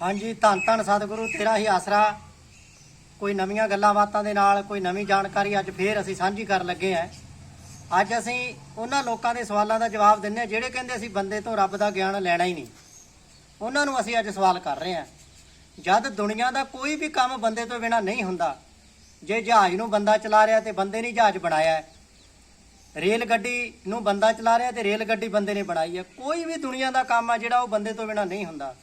ਹਾਂਜੀ, ਧੰਨ ਧੰਨ ਸਤਿਗੁਰੂ, ਤੇਰਾ ਹੀ ਆਸਰਾ। ਕੋਈ ਨਵੀਆਂ ਗੱਲਾਂ ਬਾਤਾਂ ਦੇ ਨਾਲ, ਕੋਈ ਨਵੀਂ ਜਾਣਕਾਰੀ ਅੱਜ ਫੇਰ ਅਸੀਂ ਸਾਂਝੀ ਕਰਨ ਲੱਗੇ ਆ ਅੱਜ ਅਸੀਂ ਉਹਨਾਂ ਲੋਕਾਂ ਦੇ ਸਵਾਲਾਂ ਦਾ ਜਵਾਬ ਦਿੰਨੇ ਆ ਜਿਹੜੇ ਕਹਿੰਦੇ ਅਸੀਂ ਬੰਦੇ ਤੋਂ ਰੱਬ ਦਾ ਗਿਆਨ ਲੈਣਾ ਹੀ ਨਹੀਂ। ਉਹਨਾਂ ਨੂੰ ਅਸੀਂ ਅੱਜ ਸਵਾਲ ਕਰ ਰਹੇ ਆ ਜਦ ਦੁਨੀਆ ਦਾ ਕੋਈ ਵੀ ਕੰਮ ਬੰਦੇ ਤੋਂ ਬਿਨਾ ਨਹੀਂ ਹੁੰਦਾ, ਜੇ ਜਹਾਜ਼ ਨੂੰ ਬੰਦਾ ਚਲਾ ਰਿਹਾ ਤੇ ਬੰਦੇ ਨੇ ਜਹਾਜ਼ ਬਣਾਇਆ ਰੇਲ ਗੱਡੀ ਨੂੰ ਬੰਦਾ ਚਲਾ ਰਿਹਾ ਤੇ ਰੇਲ ਗੱਡੀ ਬੰਦੇ ਨੇ ਬਣਾਈ ਹੈ। ਕੋਈ ਵੀ ਦੁਨੀਆ ਦਾ ਕੰਮ ਆ ਜਿਹੜਾ ਉਹ ਬੰਦੇ ਤੋਂ ਬਿਨਾ ਨਹੀਂ ਹੁੰਦਾ।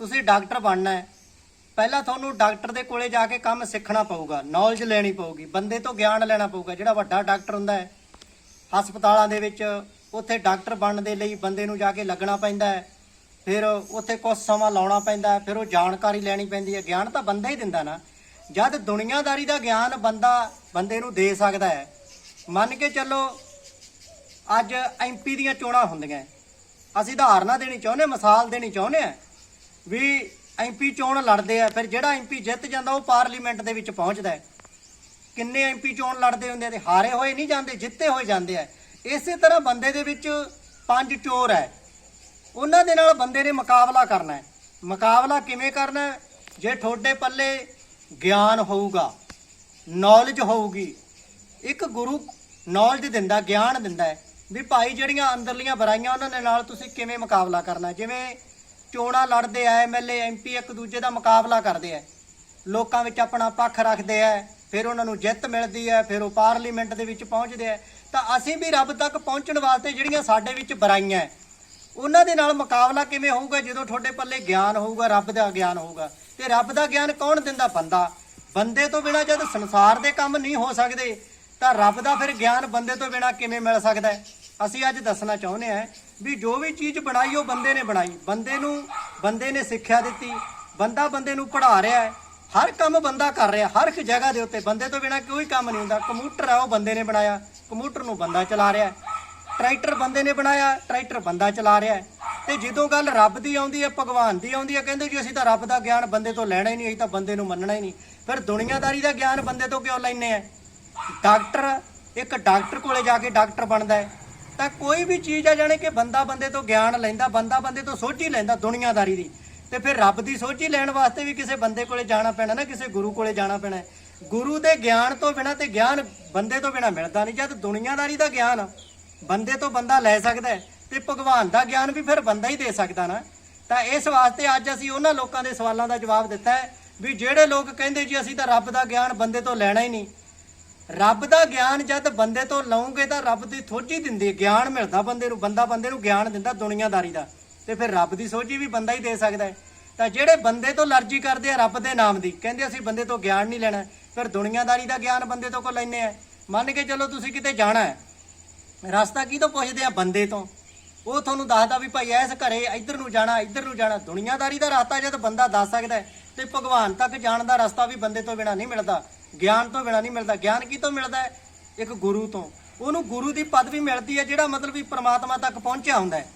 ਤੁਸੀਂ ਡਾਕਟਰ ਬਣਨਾ ਹੈ। ਪਹਿਲਾਂ ਤੁਹਾਨੂੰ ਡਾਕਟਰ ਦੇ ਕੋਲੇ ਜਾ ਕੇ ਕੰਮ ਸਿੱਖਣਾ ਪਊਗਾ। ਨੌਲੇਜ ਲੈਣੀ ਪਊਗੀ। ਬੰਦੇ ਤੋਂ ਗਿਆਨ ਲੈਣਾ ਪਊਗਾ। ਜਿਹੜਾ ਵੱਡਾ ਡਾਕਟਰ ਹੁੰਦਾ ਹੈ, ਹਸਪਤਾਲਾਂ ਦੇ ਵਿੱਚ ਉੱਥੇ ਡਾਕਟਰ ਬਣਨ ਦੇ ਲਈ ਬੰਦੇ ਨੂੰ ਜਾ ਕੇ ਲੱਗਣਾ ਪੈਂਦਾ ਹੈ। ਫਿਰ ਉੱਥੇ ਕੁਝ ਸਮਾਂ ਲਾਉਣਾ ਪੈਂਦਾ ਹੈ। ਫਿਰ ਉਹ ਜਾਣਕਾਰੀ ਲੈਣੀ ਪੈਂਦੀ ਹੈ। ਗਿਆਨ ਤਾਂ ਬੰਦਾ ਹੀ ਦਿੰਦਾ ਨਾ। ਜਦ ਦੁਨੀਆਦਾਰੀ ਦਾ ਗਿਆਨ ਬੰਦਾ, ਬੰਦੇ ਨੂੰ ਦੇ ਸਕਦਾ ਹੈ। ਮੰਨ ਕੇ ਚੱਲੋ, ਅੱਜ ਐਮਪੀ ਦੀਆਂ ਚੋਣਾਂ ਹੁੰਦੀਆਂ ਅਸੀਂ ਉਦਾਹਰਨਾਂ ਦੇਣੀ ਚਾਹੁੰਦੇ ਮਿਸਾਲ ਦੇਣੀ ਚਾਹੁੰਦੇ ਆ ਵੀ ਐਮਪੀ ਚੋਣ ਲੜਦੇ ਆ, ਫਿਰ ਜਿਹੜਾ ਐਮਪੀ ਜਿੱਤ ਜਾਂਦਾ ਉਹ ਪਾਰਲੀਮੈਂਟ ਦੇ ਵਿੱਚ ਪਹੁੰਚਦਾ ਹੈ। ਕਿੰਨੇ ਐਮਪੀ ਚੋਣ ਲੜਦੇ ਹੁੰਦੇ ਆ ਤੇ ਹਾਰੇ ਹੋਏ ਨਹੀਂ ਜਾਂਦੇ, ਜਿੱਤੇ ਹੋਏ ਜਾਂਦੇ ਆ। ਇਸੇ ਤਰ੍ਹਾਂ ਬੰਦੇ ਦੇ ਵਿੱਚ ਪੰਜ ਚੋਰ ਹੈ। ਉਹਨਾਂ ਦੇ ਨਾਲ ਬੰਦੇ ਨੇ ਮੁਕਾਬਲਾ ਕਰਨਾ ਹੈ। ਮੁਕਾਬਲਾ ਕਿਵੇਂ ਕਰਨਾ ਹੈ? ਜੇ ਤੁਹਾਡੇ ਪੱਲੇ ਗਿਆਨ ਹੋਊਗਾ ਨੌਲੇਜ ਹੋਊਗੀ, ਇੱਕ ਗੁਰੂ ਨੌਲੇਜ ਦਿੰਦਾ, ਗਿਆਨ ਦਿੰਦਾ ਹੈ ਵੀ ਭਾਈ ਜਿਹੜੀਆਂ ਅੰਦਰਲੀਆਂ ਬੁਰਾਈਆਂ ਉਹਨਾਂ ਦੇ ਨਾਲ ਤੁਸੀਂ ਕਿਵੇਂ ਮੁਕਾਬਲਾ ਕਰਨਾ ਜਿਵੇਂ ਚੋਣਾਂ ਲੜਦੇ ਆ ਐਮਐਲਏ ਐਮਪੀ ਇੱਕ ਦੂਜੇ ਦਾ ਮੁਕਾਬਲਾ ਕਰਦੇ ਆ। ਲੋਕਾਂ ਵਿੱਚ ਆਪਣਾ ਪੱਖ ਰੱਖਦੇ ਆ, ਫਿਰ ਉਹਨਾਂ ਨੂੰ ਜਿੱਤ ਮਿਲਦੀ ਹੈ ਫਿਰ ਉਹ ਪਾਰਲੀਮੈਂਟ ਦੇ ਵਿੱਚ ਪਹੁੰਚਦੇ ਆ। ਤਾਂ ਅਸੀਂ ਵੀ ਰੱਬ ਤੱਕ ਪਹੁੰਚਣ ਵਾਸਤੇ ਜਿਹੜੀਆਂ ਸਾਡੇ ਵਿੱਚ ਬੁਰਾਈਆਂ, ਉਹਨਾਂ ਦੇ ਨਾਲ ਮੁਕਾਬਲਾ ਕਿਵੇਂ ਹੋਊਗਾ, ਜਦੋਂ ਤੁਹਾਡੇ ਪੱਲੇ ਗਿਆਨ ਹੋਊਗਾ, ਰੱਬ ਦਾ ਗਿਆਨ ਹੋਊਗਾ। ਤੇ ਰੱਬ ਦਾ ਗਿਆਨ ਕੌਣ ਦਿੰਦਾ ਬੰਦਾ? ਬੰਦੇ ਤੋਂ ਬਿਨਾ ਜਦ ਸੰਸਾਰ ਦੇ ਕੰਮ ਨਹੀਂ ਹੋ ਸਕਦੇ, ਤਾਂ ਰੱਬ ਦਾ ਫਿਰ ਗਿਆਨ ਬੰਦੇ ਤੋਂ ਬਿਨਾ ਕਿਵੇਂ ਮਿਲ ਸਕਦਾ ਹੈ? ਅਸੀਂ ਅੱਜ ਦੱਸਣਾ ਚਾਹੁੰਦੇ ਹਾਂ ਵੀ ਜੋ ਵੀ ਚੀਜ਼ ਬਣਾਈ, ਉਹ ਬੰਦੇ ਨੇ ਬਣਾਈ। ਬੰਦੇ ਨੂੰ, ਬੰਦੇ ਨੇ ਸਿੱਖਿਆ ਦਿੱਤੀ। ਬੰਦਾ ਬੰਦੇ ਨੂੰ ਪੜ੍ਹਾ ਰਿਹਾ ਹੈ। ਹਰ ਕੰਮ ਬੰਦਾ ਕਰ ਰਿਹਾ, ਹਰ ਇੱਕ ਜਗ੍ਹਾ ਦੇ ਉੱਤੇ। ਬੰਦੇ ਤੋਂ ਬਿਨਾ ਕੋਈ ਕੰਮ ਨਹੀਂ ਹੁੰਦਾ। ਕੰਪਿਊਟਰ ਆ, ਉਹ ਬੰਦੇ ਨੇ ਬਣਾਇਆ। ਕੰਪਿਊਟਰ ਨੂੰ ਬੰਦਾ ਚਲਾ ਰਿਹਾ ਟਰੈਕਟਰ ਬੰਦੇ ਨੇ ਬਣਾਇਆ, ਟਰੈਕਟਰ ਬੰਦਾ ਚਲਾ ਰਿਹਾ ਹੈ। ਤੇ ਜਦੋਂ ਗੱਲ ਰੱਬ ਦੀ ਆਉਂਦੀ ਹੈ, ਭਗਵਾਨ ਦੀ ਆਉਂਦੀ ਹੈ, ਕਹਿੰਦੇ ਜੀ ਅਸੀਂ ਤਾਂ ਰੱਬ ਦਾ ਗਿਆਨ ਬੰਦੇ ਤੋਂ ਲੈਣਾ ਹੀ ਨਹੀਂ, ਅਸੀਂ ਤਾਂ ਬੰਦੇ ਨੂੰ ਮੰਨਣਾ ਹੀ ਨਹੀਂ। ਫਿਰ ਦੁਨੀਆਦਾਰੀ ਦਾ ਗਿਆਨ ਬੰਦੇ ਤੋਂ ਕਿਉਂ ਲੈਨੇ ਆ? ਡਾਕਟਰ, ਇੱਕ ਡਾਕਟਰ ਕੋਲੇ ਜਾ ਕੇ ਡਾਕਟਰ ਬਣਦਾ ਹੈ। ਤਾਂ ਕੋਈ ਵੀ ਚੀਜ਼ ਆ ਜਾਣੇ ਕਿ ਬੰਦਾ ਬੰਦੇ ਤੋਂ ਗਿਆਨ ਲੈਂਦਾ ਬੰਦਾ ਬੰਦੇ ਤੋਂ ਸੋਝੀ ਲੈਂਦਾ ਦੁਨੀਆਦਾਰੀ ਦੀ। ਤੇ ਫਿਰ ਰੱਬ ਦੀ ਸੋਝੀ ਲੈਣ ਵਾਸਤੇ ਵੀ ਕਿਸੇ ਬੰਦੇ ਕੋਲੇ ਜਾਣਾ ਪੈਣਾ ਨਾ ਕਿਸੇ ਗੁਰੂ ਕੋਲੇ ਜਾਣਾ ਪੈਣਾ ਗੁਰੂ ਦੇ ਗਿਆਨ ਤੋਂ ਬਿਨਾ ਤੇ ਗਿਆਨ ਬੰਦੇ ਤੋਂ ਬਿਨਾ ਮਿਲਦਾ ਨਹੀਂ ਜਦ ਦੁਨੀਆਦਾਰੀ ਦਾ ਗਿਆਨ ਬੰਦੇ ਤੋਂ ਬੰਦਾ ਲੈ ਸਕਦਾ ਹੈ, ਤੇ ਭਗਵਾਨ ਦਾ ਗਿਆਨ ਵੀ ਫਿਰ ਬੰਦਾ ਹੀ ਦੇ ਸਕਦਾ ਨਾ। ਤਾਂ ਇਸ ਵਾਸਤੇ ਅੱਜ ਅਸੀਂ ਉਹਨਾਂ ਲੋਕਾਂ ਦੇ ਸਵਾਲਾਂ ਦਾ ਜਵਾਬ ਦਿੱਤਾ ਹੈ ਵੀ ਜਿਹੜੇ ਲੋਕ ਕਹਿੰਦੇ ਜੀ ਅਸੀਂ ਤਾਂ ਰੱਬ ਦਾ ਗਿਆਨ ਬੰਦੇ ਤੋਂ ਲੈਣਾ ਹੀ ਨਹੀਂ ਰੱਬ ਦਾ ਗਿਆਨ ਜਦ ਬੰਦੇ ਤੋਂ ਲਓਗੇ ਤਾਂ ਰੱਬ ਦੀ ਥੋਜੀ ਦਿੰਦੀ ਗਿਆਨ ਮਿਲਦਾ ਬੰਦੇ ਨੂੰ ਬੰਦਾ ਬੰਦੇ ਨੂੰ ਗਿਆਨ ਦਿੰਦਾ ਦੁਨੀਆਦਾਰੀ ਦਾ। ਤੇ ਫਿਰ ਰੱਬ ਦੀ ਸੋਝੀ ਵੀ ਬੰਦਾ ਹੀ ਦੇ ਸਕਦਾ ਹੈ। ਤਾਂ ਜਿਹੜੇ ਬੰਦੇ ਤੋਂ ਅਲਰਜੀ ਕਰਦੇ ਆ ਰੱਬ ਦੇ ਨਾਮ ਦੀ ਕਹਿੰਦੇ ਅਸੀਂ ਬੰਦੇ ਤੋਂ ਗਿਆਨ ਨਹੀਂ ਲੈਣਾ ਫਿਰ ਦੁਨੀਆਦਾਰੀ ਦਾ ਗਿਆਨ ਬੰਦੇ ਤੋਂ ਕੋ ਲੈਨੇ ਆ। ਮੰਨ ਕੇ ਚੱਲੋ ਤੁਸੀਂ ਕਿਤੇ ਜਾਣਾ ਹੈ ਰਸਤਾ ਕੀ ਤੋਂ ਪੁੱਛਦੇ ਆ ਬੰਦੇ ਤੋਂ? ਉਹ ਤੁਹਾਨੂੰ ਦੱਸਦਾ ਵੀ ਭਾਈ ਐਸ ਘਰੇ ਇੱਧਰ ਨੂੰ ਜਾਣਾ ਇੱਧਰ ਨੂੰ ਜਾਣਾ। ਦੁਨੀਆਦਾਰੀ ਦਾ ਰਸਤਾ ਜਦ ਬੰਦਾ ਦੱਸ ਸਕਦਾ ਹੈ, ਤੇ ਭਗਵਾਨ ਤੱਕ ਜਾਣ ਦਾ ਰਸਤਾ ਵੀ ਬੰਦੇ ਤੋਂ ਬਿਨਾ ਨਹੀਂ ਮਿਲਦਾ। ਗਿਆਨ ਤੋਂ ਬਿਨਾ ਨਹੀਂ ਮਿਲਦਾ। ਗਿਆਨ ਕੀ ਤੋਂ ਮਿਲਦਾ ਹੈ? ਇੱਕ ਗੁਰੂ ਤੋਂ। ਉਹਨੂੰ ਗੁਰੂ ਦੀ ਪਦਵੀ ਮਿਲਦੀ ਹੈ, ਜਿਹੜਾ ਮਤਲਬ ਵੀ ਪ੍ਰਮਾਤਮਾ ਤੱਕ ਪਹੁੰਚਿਆ ਹੁੰਦਾ ਹੈ।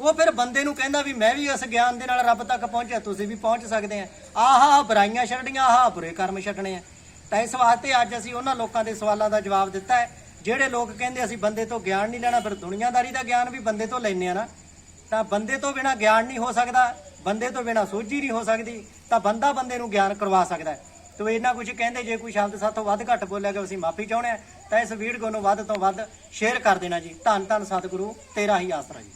ਉਹ ਫਿਰ ਬੰਦੇ ਨੂੰ ਕਹਿੰਦਾ ਵੀ ਮੈਂ ਵੀ ਇਸ ਗਿਆਨ ਦੇ ਨਾਲ ਰੱਬ ਤੱਕ ਪਹੁੰਚਿਆ, ਤੁਸੀਂ ਵੀ ਪਹੁੰਚ ਸਕਦੇ ਆ। ਆਹਾ, ਬੁਰਾਈਆਂ ਛੱਡਣੀਆਂ, ਆਹਾ, ਬੁਰੇ ਕਰਮ ਛੱਡਣੇ ਆ। ਤਾਂ ਇਸ ਵਾਸਤੇ ਅੱਜ ਅਸੀਂ ਉਹਨਾਂ ਲੋਕਾਂ ਦੇ ਸਵਾਲਾਂ ਦਾ ਜਵਾਬ ਦਿੱਤਾ ਹੈ, ਜਿਹੜੇ ਲੋਕ ਕਹਿੰਦੇ ਅਸੀਂ ਬੰਦੇ ਤੋਂ ਗਿਆਨ ਨਹੀਂ ਲੈਣਾ, ਫਿਰ ਦੁਨੀਆਦਾਰੀ ਦਾ ਗਿਆਨ ਵੀ ਬੰਦੇ ਤੋਂ ਲੈਣੇ ਆ ਨਾ। ਤਾਂ ਬੰਦੇ ਤੋਂ ਬਿਨਾ ਗਿਆਨ ਨਹੀਂ ਹੋ ਸਕਦਾ, ਬੰਦੇ ਤੋਂ ਬਿਨਾ ਸੋਝੀ ਨਹੀਂ ਹੋ ਸਕਦੀ, ਤਾਂ ਬੰਦਾ ਬੰਦੇ ਨੂੰ ਗਿਆਨ ਕਰਵਾ ਸਕਦਾ ਹੈ। ਤੋ ਇਹਨਾਂ ਕੁਝ ਕਹਿੰਦੇ, ਜੇ ਕੋਈ ਸ਼ਬਦ ਸਾਥੋਂ ਵੱਧ ਘੱਟ ਬੋਲਿਆ ਗਿਆ, ਅਸੀਂ ਮਾਫੀ ਚਾਹੁੰਦੇ ਆ ਤਾਂ ਇਸ ਵੀਡੀਓ ਨੂੰ ਵੱਧ ਤੋਂ ਵੱਧ ਸ਼ੇਅਰ ਕਰ ਦੇਣਾ ਜੀ। ਧੰਨ ਧੰਨ ਸਤਿਗੁਰੂ, ਤੇਰਾ ਹੀ ਆਸਰਾ ਜੀ।